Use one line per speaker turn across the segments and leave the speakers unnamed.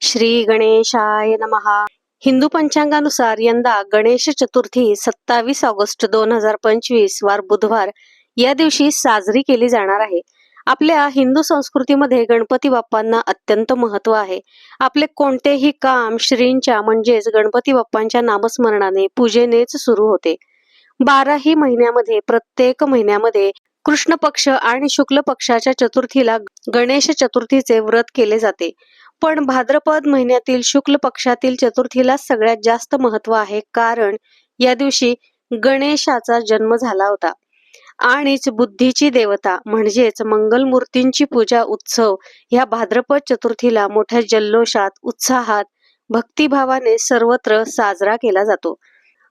श्री गणेशाय नमहा हिंदू पंचांगानुसार यंदा गणेश चतुर्थी सत्तावीस ऑगस्ट दोन हजार पंचवीस वार बुधवार या दिवशी साजरी केली जाणार आहे. आपल्या हिंदू संस्कृतीमध्ये गणपती बाप्पांना अत्यंत महत्त्व आहे. आपले कोणतेही काम श्रींच्या म्हणजेच गणपती बाप्पांच्या नामस्मरणाने पूजेनेच सुरू होते. बाराही महिन्यामध्ये प्रत्येक महिन्यामध्ये कृष्ण पक्ष आणि शुक्ल पक्षाच्या चतुर्थीला गणेश चतुर्थीचे व्रत केले जाते. पण भाद्रपद महिन्यातील शुक्ल पक्षातील चतुर्थीला सगळ्यात जास्त महत्त्व आहे कारण या दिवशी गणेशाचा जन्म झाला होता. आणिच बुद्धीची देवता म्हणजेच मंगलमूर्तींची पूजा उत्सव ह्या भाद्रपद चतुर्थीला मोठ्या जल्लोषात उत्साहात भक्तिभावाने सर्वत्र साजरा केला जातो.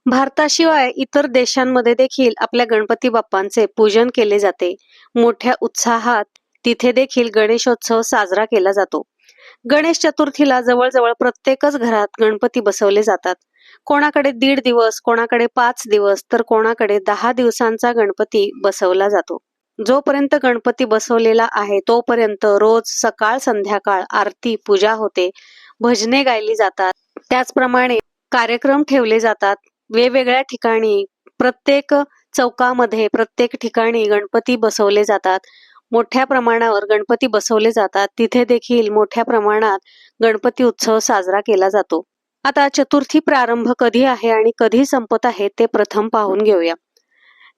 भारताशिवाय इतर देशांमध्ये देखील आपल्या गणपती बाप्पांचे पूजन केले जाते. मोठ्या उत्साहात तिथे देखील गणेशोत्सव साजरा केला जातो. गणेश चतुर्थीला जवळजवळ प्रत्येकच घरात गणपती बसवले जातात. कोणाकडे दीड दिवस कोणाकडे पाच दिवस तर कोणाकडे दहा दिवसांचा गणपती बसवला जातो. जोपर्यंत गणपती बसवलेला आहे तोपर्यंत रोज सकाळ संध्याकाळ आरती पूजा होते. भजने गायली जातात. त्याचप्रमाणे कार्यक्रम ठेवले जातात. वेगवेगळ्या ठिकाणी प्रत्येक चौकामध्ये प्रत्येक ठिकाणी गणपती बसवले जातात. मोठ्या प्रमाणावर गणपती बसवले जातात. तिथे देखील मोठ्या प्रमाणात गणपती उत्सव साजरा केला जातो. आता चतुर्थी प्रारंभ कधी आहे आणि कधी संपत आहे ते प्रथम पाहून घेऊया.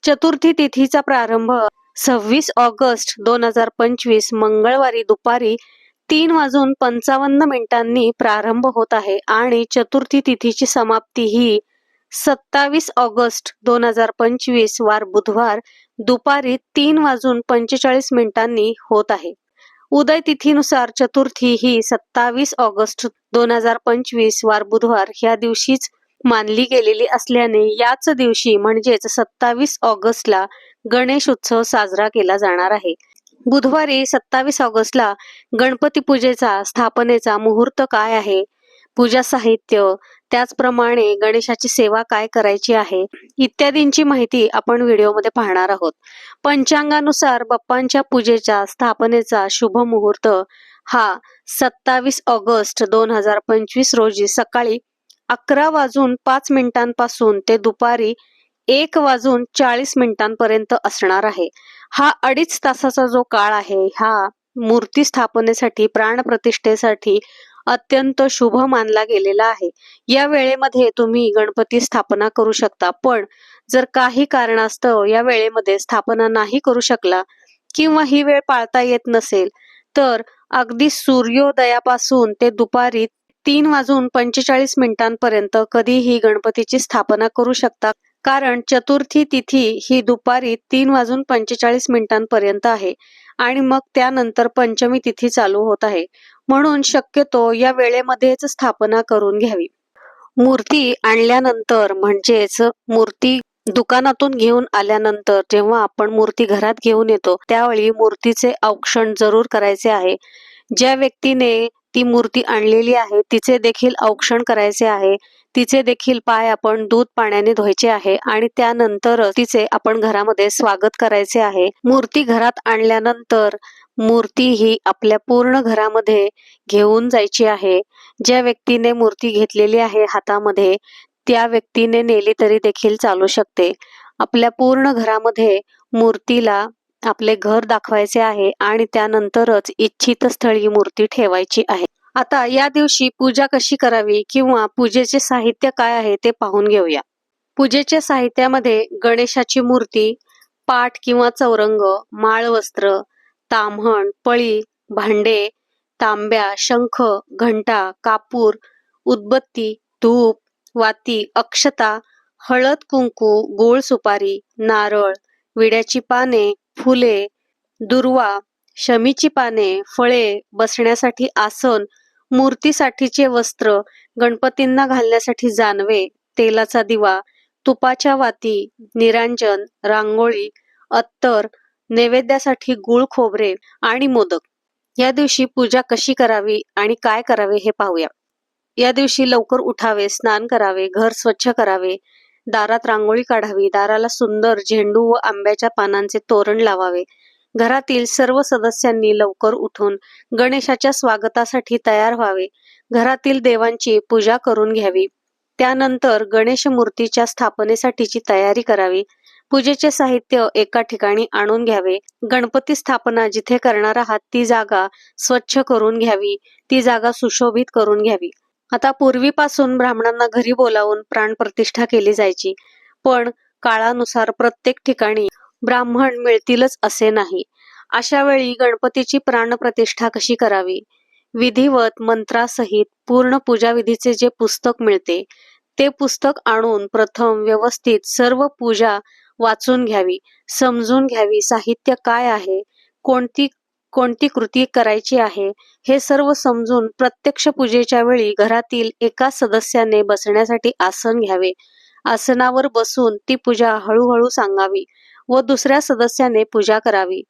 चतुर्थी तिथीचा प्रारंभ सव्वीस ऑगस्ट दोन हजार पंचवीस मंगळवारी दुपारी तीन वाजून पंचावन्न मिनिटांनी प्रारंभ होत आहे आणि चतुर्थी तिथीची समाप्ती ही सत्तावीस ऑगस्ट दोन हजार पंचवीस वार बुधवार दुपारी तीन वाजून पंचेचाळीस मिनिटांनी होत आहे. उदय तिथीनुसार चतुर्थी ही सत्तावीस ऑगस्ट दोन हजार पंचवीस वार बुधवार ह्या दिवशीच मानली गेलेली असल्याने याच दिवशी म्हणजेच सत्तावीस ऑगस्टला गणेश उत्सव साजरा केला जाणार आहे. बुधवारी सत्तावीस ऑगस्टला गणपती पूजेचा स्थापनेचा मुहूर्त काय आहे? पूजा साहित्य त्याचप्रमाणे गणेशाची सेवा काय करायची आहे इत्यादींची माहिती आपण व्हिडिओमध्ये पाहणार आहोत. पंचांगानुसार बाप्पांच्या पूजेच्या स्थापनेचा शुभ मुहूर्त हा सत्तावीस ऑगस्ट दोन हजार पंचवीस रोजी सकाळी अकरा वाजून पाच मिनिटांपासून ते दुपारी एक वाजून चाळीस मिनिटांपर्यंत असणार आहे. हा अडीच तासाचा जो काळ आहे हा मूर्ती स्थापनेसाठी प्राणप्रतिष्ठेसाठी अत्यंत शुभ मानला गेलेला आहे. या वेळेमध्ये तुम्ही गणपती स्थापना करू शकता. पण जर काही कारणास्तव या वेळेमध्ये स्थापना नाही करू शकला किंवा ही वेळ पाळता येत नसेल तर अगदी सूर्योदयापासून ते दुपारी तीन वाजून पंचेचाळीस मिनिटांपर्यंत कधीही गणपतीची स्थापना करू शकता. कारण चतुर्थी तिथी ही दुपारी तीन वाजून पंचेचाळीस मिनिटांपर्यंत आहे आणि मग त्यानंतर पंचमी तिथी चालू होत आहे. म्हणून शक्यतो या वेळेमध्येच स्थापना करून घ्यावी. मूर्ती आणल्यानंतर म्हणजेच मूर्ती दुकानातून घेऊन आल्यानंतर जेव्हा आपण मूर्ती घरात घेऊन येतो त्यावेळी मूर्तीचे औक्षण जरूर करायचे आहे. ज्या व्यक्तीने ती मूर्ती आणलेली आहे तिचे देखील औक्षण करायचे आहे. तिचे देखील पाय आपण दूध पाण्याने धुवायचे आहे आणि त्यानंतर तिचे आपण घरामध्ये स्वागत करायचे आहे. मूर्ती घरात आणल्यानंतर मूर्ती ही आपल्या पूर्ण घरामध्ये घेऊन जायची आहे. ज्या व्यक्तीने मूर्ती घेतलेली आहे हातामध्ये त्या व्यक्तीने नेली तरी देखील चालू शकते. आपल्या पूर्ण घरामध्ये मूर्तीला आपले घर दाखवायचे आहे आणि त्यानंतरच इच्छित स्थळी मूर्ती ठेवायची आहे. आता या दिवशी पूजा कशी करावी किंवा पूजेचे साहित्य काय आहे ते पाहून घेऊया. पूजेच्या साहित्यामध्ये गणेशाची मूर्ती पाठ किंवा चौरंग माळवस्त्र ताम्हण पळी भांडे तांब्या शंख घंटा कापूर उदबत्ती धूप वाती अक्षता हळद कुंकू गोळ सुपारी नारळ विड्याची पाने फुले दुर्वा शमीची पाने फळे बसण्यासाठी आसन मूर्तीसाठीचे वस्त्र गणपतींना घालण्यासाठी जानवे तेलाचा दिवा तुपाच्या वाती निरांजन रांगोळी अत्तर नैवेद्यासाठी गुळ खोबरे आणि मोदक. या दिवशी पूजा कशी करावी आणि काय करावे हे पाहूया. या दिवशी लवकर उठावे स्नान करावे घर स्वच्छ करावे दारात रांगोळी काढावी दाराला सुंदर झेंडू व आंब्याच्या पानांचे तोरण लावावे घरातील सर्व सदस्यांनी लवकर उठून गणेशाच्या स्वागतासाठी तयार व्हावे. घरातील देवांची पूजा करून घ्यावी. त्यानंतर गणेश मूर्तीच्या स्थापनेसाठीची तयारी करावी. पूजेचे साहित्य एका ठिकाणी आणून घ्यावे. गणपती स्थापना जिथे करणार आहात ती जागा स्वच्छ करून घ्यावी. ती जागा सुशोभित करून घ्यावी. आता पूर्वीपासून ब्राह्मणांना घरी बोलावून प्राणप्रतिष्ठा केली जायची. पण काळानुसार प्रत्येक ठिकाणी ब्राह्मण मिळतीलच असे नाही. अशा वेळी गणपतीची प्राणप्रतिष्ठा कशी करावी? विधिवत मंत्रासहित पूर्ण पूजाविधीचे जे पुस्तक मिळते ते पुस्तक आणून प्रथम व्यवस्थित सर्व पूजा वाचून घ्यावी. समजून घ्यावी साहित्य काय आहे कोणती कोणती कृती करायची आहे हे सर्व समजून प्रत्यक्ष पूजेच्या वेळी घरातील एका सदस्याने बसण्यासाठी आसन घ्यावे. आसनावर बसून ती पूजा हळूहळू सांगावी. व दुसऱ्या सदस्याने पूजा करावी.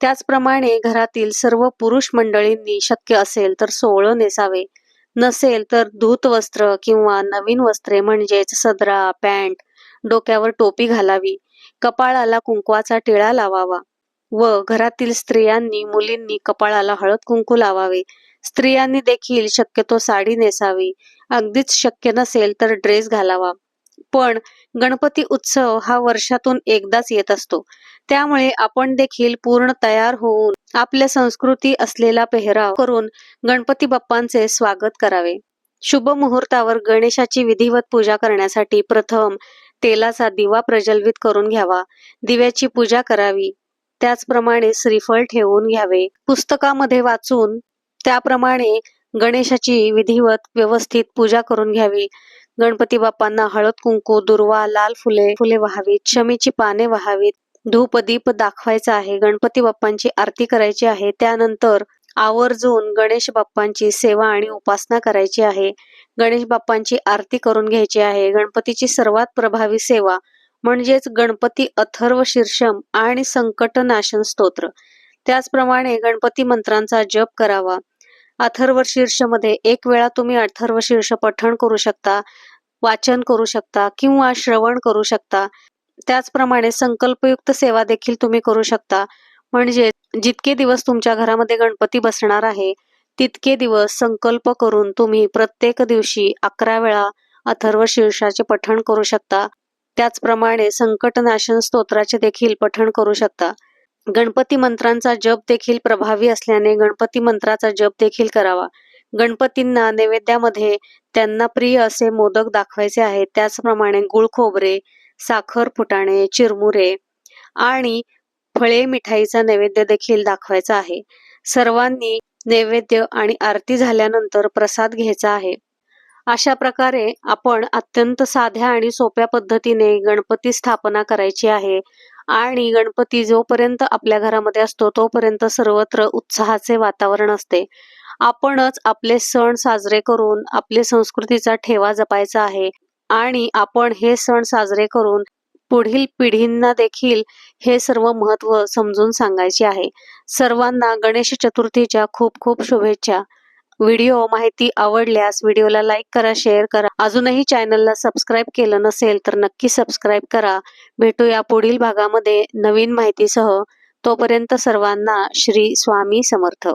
त्याचप्रमाणे घरातील सर्व पुरुष मंडळींनी शक्य असेल तर सोहळं नेसावे. नसेल तर धूत वस्त्र किंवा नवीन वस्त्रे म्हणजेच सदरा पॅन्ट डोक्यावर टोपी घालावी. कपाळाला कुंकवाचा टिळा लावावा व घरातील स्त्रियांनी मुलींनी कपाळाला हळद कुंकू लावावे. स्त्रियांनी देखील शक्यतो साडी नेसावी. अगदीच शक्य नसेल तर ड्रेस घालावा. पण गणपती उत्सव हा वर्षातून एकदाच येत असतो. त्यामुळे आपण देखील पूर्ण तयार होऊन आपल्या संस्कृती असलेला पेहराव करून गणपती बाप्पांचे स्वागत करावे. शुभ मुहूर्तावर गणेशाची विधिवत पूजा करण्यासाठी प्रथम तेलाचा दिवा प्रज्वलित करून घ्यावा. दिव्याची पूजा करावी. त्याचप्रमाणे श्रीफळ ठेवून घ्यावे. पुस्तकामध्ये वाचून त्याप्रमाणे गणेशाची विधिवत व्यवस्थित पूजा करून घ्यावी. गणपती बाप्पांना हळद कुंकू दुर्वा लाल फुले फुले व्हावीत शमीची पाने व्हावीत धूप दीप दाखवायचा आहे गणपती बाप्पांची आरती करायची आहे त्यानंतर आवर्जून गणेश बाप्पांची सेवा आणि उपासना करायची आहे. गणेश बाप्पांची आरती करून घ्यायची आहे. गणपतीची सर्वात प्रभावी सेवा म्हणजेच गणपती अथर्व शीर्षम आणि संकटनाशन स्तोत्र. त्याचप्रमाणे गणपती मंत्रांचा जप करावा. अथर्व शीर्षमध्ये एक वेळा तुम्ही अथर्व शीर्ष पठण करू शकता वाचन करू शकता किंवा श्रवण करू शकता. त्याचप्रमाणे संकल्पयुक्त सेवा देखील तुम्ही करू शकता. म्हणजे जितके दिवस तुमच्या घरामध्ये गणपती बसणार आहे तितके दिवस संकल्प करून तुम्ही प्रत्येक दिवशी अकरा वेळा अथर्व शीर्षाचे पठण करू शकता. त्याचप्रमाणे संकटनाशन स्तोत्राचे देखील पठण करू शकता. गणपती मंत्रांचा जप देखील प्रभावी असल्याने गणपती मंत्राचा जप देखील करावा. गणपतींना नैवेद्यामध्ये त्यांना प्रिय असे मोदक दाखवायचे आहेत. त्याचप्रमाणे गुळ खोबरे साखर फुटाणे चिरमुरे आणि फळे मिठाईचा नैवेद्य देखील दाखवायचा आहे. सर्वांनी नैवेद्य आणि आरती झाल्यानंतर प्रसाद घ्यायचा आहे. अशा प्रकारे आपण अत्यंत साध्या आणि सोप्या पद्धतीने गणपती स्थापना करायची आहे. आणि गणपती जोपर्यंत आपल्या घरामध्ये असतो तोपर्यंत सर्वत्र उत्साहाचे वातावरण असते. आपणच आपले सण साजरे करून आपले संस्कृतीचा ठेवा जपायचा आहे. आणि आपण हे सण साजरे करून पुढील पिढींना देखील हे सर्व महत्त्व समजून सांगायचे आहे. सर्वांना गणेश चतुर्थीच्या खूप खूप शुभेच्छा. व्हिडिओ माहिती आवडल्यास व्हिडिओला लाईक करा शेअर करा. अजूनही चॅनलला सबस्क्राईब केलं नसेल तर नक्की सबस्क्राईब करा. भेटूया पुढील भागामध्ये नवीन माहितीसह. तोपर्यंत सर्वांना श्री स्वामी समर्थ.